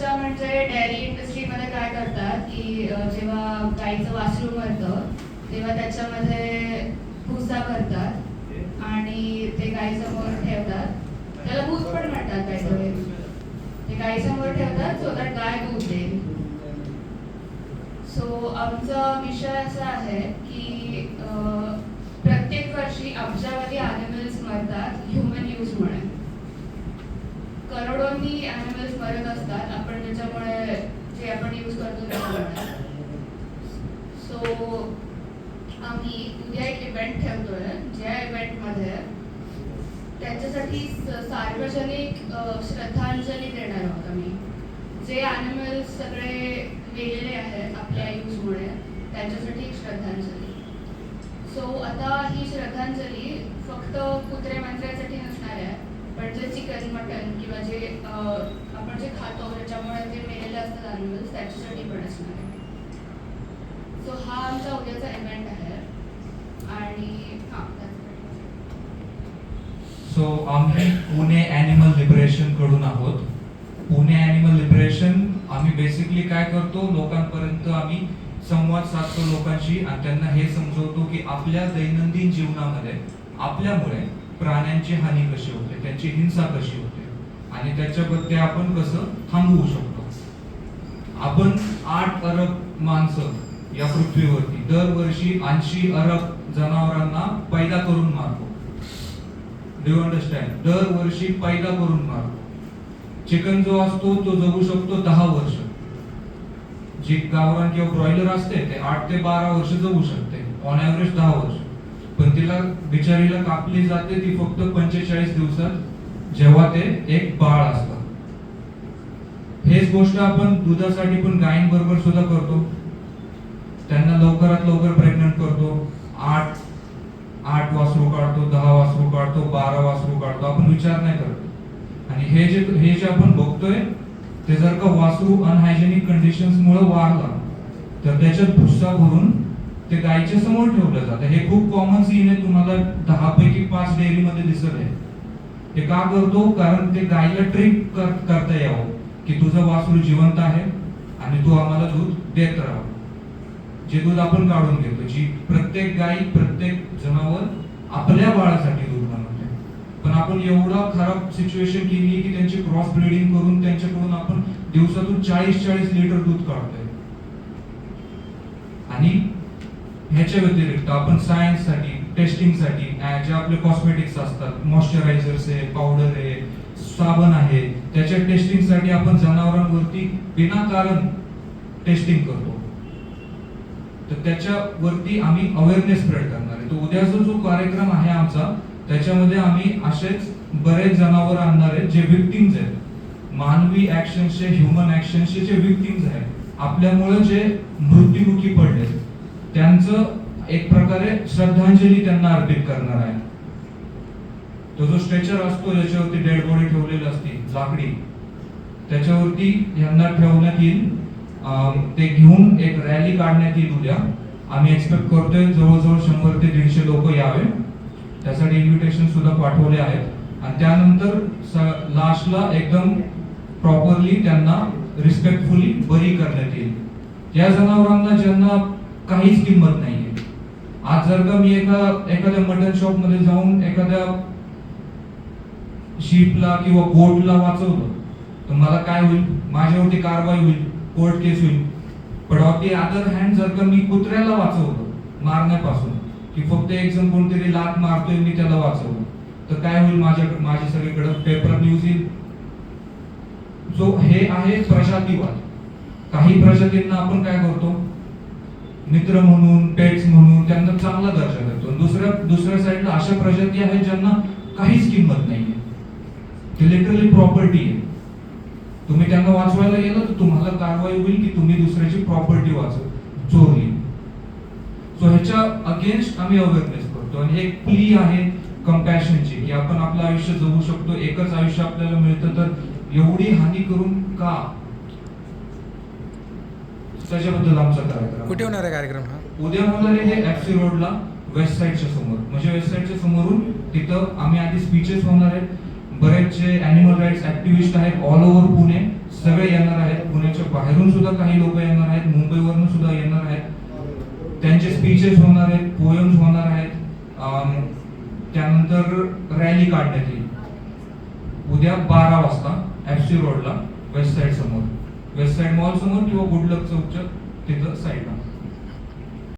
चर्चा म्हणजे डेअरी इंडस्ट्रीमध्ये काय करतात की जेव्हा गाईचं वासरू मरतं तेव्हा त्याच्यामध्ये भुसा भरतात आणि ते गाईसमोर ठेवतात. त्याला भूस पण म्हणतात काहीतरी ते गाईसमोर ठेवतात सो दॅट गाय दूध देईल. सो आमचा विषय असा आहे की प्रत्येक वर्षी अब्जावधी ॲनिमल्स मरतात ह्युमन यूजमुळे करोडोंनी ॲनिमल्स फरक असतात आपण त्याच्यामुळे जे आपण यूज करतो त्याच्यामुळे सो आम्ही उद्या एक इव्हेंट ठेवतोय ज्या इव्हेंटमध्ये त्याच्यासाठी सार्वजनिक श्रद्धांजली देणार आहोत आम्ही. जे ॲनिमल्स सगळे मेलेले आहेत आपल्या यूजमुळे त्यांच्यासाठी एक श्रद्धांजली. सो आता ही श्रद्धांजली फक्त कुत्रे मांजऱ्यासाठी नसणार आहे. पण जे चिकन मटन किंवा जे आपण जे खातो त्याच्यामुळे जे मेलेले असतात अॅनिमल्स त्याच्यासाठी पण असणार आहे. सो हा आमचा उद्याचा इव्हेंट आहे. आणि हां सो आम्ही पुणे ॲनिमल लिबरेशनकडून आहोत. पुणे ॲनिमल लिबरेशन आम्ही बेसिकली काय करतो लोकांपर्यंत आम्ही संवाद साधतो लोकांशी आणि त्यांना हे समजवतो की आपल्या दैनंदिन जीवनामध्ये आपल्यामुळे प्राण्यांची हानी कशी होते त्यांची हिंसा कशी होते आणि त्याच्याबद्दल आपण कसं थांबवू शकतो? आपण आठ अरब माणसं या पृथ्वीवरती दरवर्षी ऐंशी अरब जनावरांना पैदा करून मारतो. डू अंडरस्टँड दरवर्षी पैदा करून मारतो. चिकन जो असतो तो जगू शकतो दहा वर्ष. जी गावरान किंवा ब्रॉयलर असते ते आठ ते बारा वर्ष जगू शकते. ऑन ॲव्हरेज दहा वर्ष. पण तिला बिचारीला कापली जाते ती फक्त पंचेचाळीस दिवसात जेव्हा ते एक बाळ असतात. हेच गोष्ट आपण दुधासाठी पण गायींबरोबर सुद्धा करतो. त्यांना लवकरात लवकर प्रेग्नंट करतो. आठ आठ वासरू काढतो दहा वासरू काढतो बारा वासरू काढतो. आपण विचार नाही करत. आणि हे जे हे जे आपण बघतोय ते जर का वासरू अनहायजेनिक कंडिशन्स मुळे वारला तर त्याच्यात भुस्सा भरून ते गायीच्या समोर ठेवलं जातं. हे खूप कॉमन सीन आहे. तुम्हाला दहा पैकी पाच डेअरी मध्ये दिसत आहे. हे का करतो? कारण ते गायला ट्रिक करता यावं की तुझं वासरू जिवंत आहे आणि तू आम्हाला दूध देत राहा. जे दूध आपण काढून घेतो जी प्रत्येक गाई प्रत्येक जनावर आपल्या बाळासाठी दूध बनवते. पण आपण एवढा खराब सिच्युएशन केली की त्यांची क्रॉस ब्रिडिंग करून त्यांच्याकडून आपण दिवसातून चाळीस चाळीस लिटर दूध काढतोय. आणि ह्याच्या व्यतिरिक्त आपण सायन्ससाठी टेस्टिंगसाठी जे आपले कॉस्मेटिक्स असतात मॉइश्चरायझर्स आहे पावडर आहे साबण आहे त्याच्या टेस्टिंगसाठी आपण जनावरांवरती विनाकारण टेस्टिंग करतो. तर त्याच्यावरती आम्ही अवेअरनेस स्प्रेड करणार आहे. तर उद्याचा जो कार्यक्रम आहे आमचा त्याच्यामध्ये आम्ही असेच बरेच जनावर आणणार आहेत जे विक्टिम्स आहेत. मानवी ऍक्शनचे ह्युमन ऍक्शनचे जे विक्टिम्स आहेत आपल्यामुळे जे मृत्युमुखी पडले त्यांचं एक प्रकारे श्रद्धांजली त्यांना अर्पित करणार आहे. तो जो स्ट्रेचर असतो ज्याच्यावरती डेड बॉडी ठेवलेली असते लाकडी त्याच्यावरती यांना ठेवण्यात येईल. ते घेऊन एक रॅली काढण्यात येईल उद्या. आम्ही एक्सपेक्ट करतोय जवळजवळ शंभर ते दीडशे लोक यावे. त्यासाठी इन्व्हिटेशन सुद्धा पाठवले आहेत. आणि त्यानंतर लास्टला एकदम प्रॉपरली त्यांना रिस्पेक्टफुली बरी करण्यात येईल. या जनावरांना ज्यांना काहीच किंमत नाहीये. आज जर का मी एका एखाद्या मटन शॉपमध्ये जाऊन एखाद्या शीपला किंवा गोटला वाचवलं तर मला काय होईल? माझ्यावरती कारवाई होईल कोर्ट केस होईल. पण ऑफ दी अदर हँड जर का मी कुत्र्याला वाचवलं मारण्यापासून की फक्त एक जण कोणतरी लात मारतोय मी त्याला वाचवलं तर काय होईल माझ्या माझ्या सगळीकडे? पेपर न्यूज येईल. सो हे आहे प्रजातीवाद. काही प्रजातींना आपण काय करतो? मित्र म्हणून पेट्स म्हणून त्यांना चांगला दर्जा देतो दुसऱ्या दुसऱ्या साईडला अशा प्रजाती आहेत ज्यांना काहीच किंमत नाहीये. ते लिटरली प्रॉपर्टी आहे. तुम्ही त्यांना वाचवायला गेलं तर तुम्हाला कारवाई होईल की तुम्ही दुसऱ्याची प्रॉपर्टी वाचव. चोरली. सो ह्याच्या अगेन्स्ट आम्ही अवेअरनेस करतो. आणि एक प्ली आहे कम्पॅशनची की आपण आपलं आयुष्य जगू शकतो. एकच आयुष्य आपल्याला मिळतं तर एवढी हानी करून का? त्याच्याबद्दल आमचा कार्यक्रम. कुठे होणार आहे कार्यक्रम हा? उद्या होणार आहे हे एफसी रोडला वेस्ट साईडच्या समोर. म्हणजे वेस्ट साईडच्या समोरून तिथं आम्ही आधी स्पीचेस होणार आहेत. बरेचसे अॅनिमल राईट्स ऍक्टिव्हिस्ट आहेत ऑल ओव्हर पुणे. सगळे येणार आहेत. पुण्याच्या बाहेरून सुद्धा काही लोक येणार आहेत. मुंबईवरून सुद्धा येणार आहेत. त्यांचे स्पीचेस होणार आहेत. पोएम्स होणार आहेत. त्यानंतर रॅली काढण्यात येईल. उद्या बारा वाजता एफसी रोडला वेस्ट साईड समोर. वेस्ट साईड मॉल समोर किंवा गुडलक चौकच्या तिथं साईडला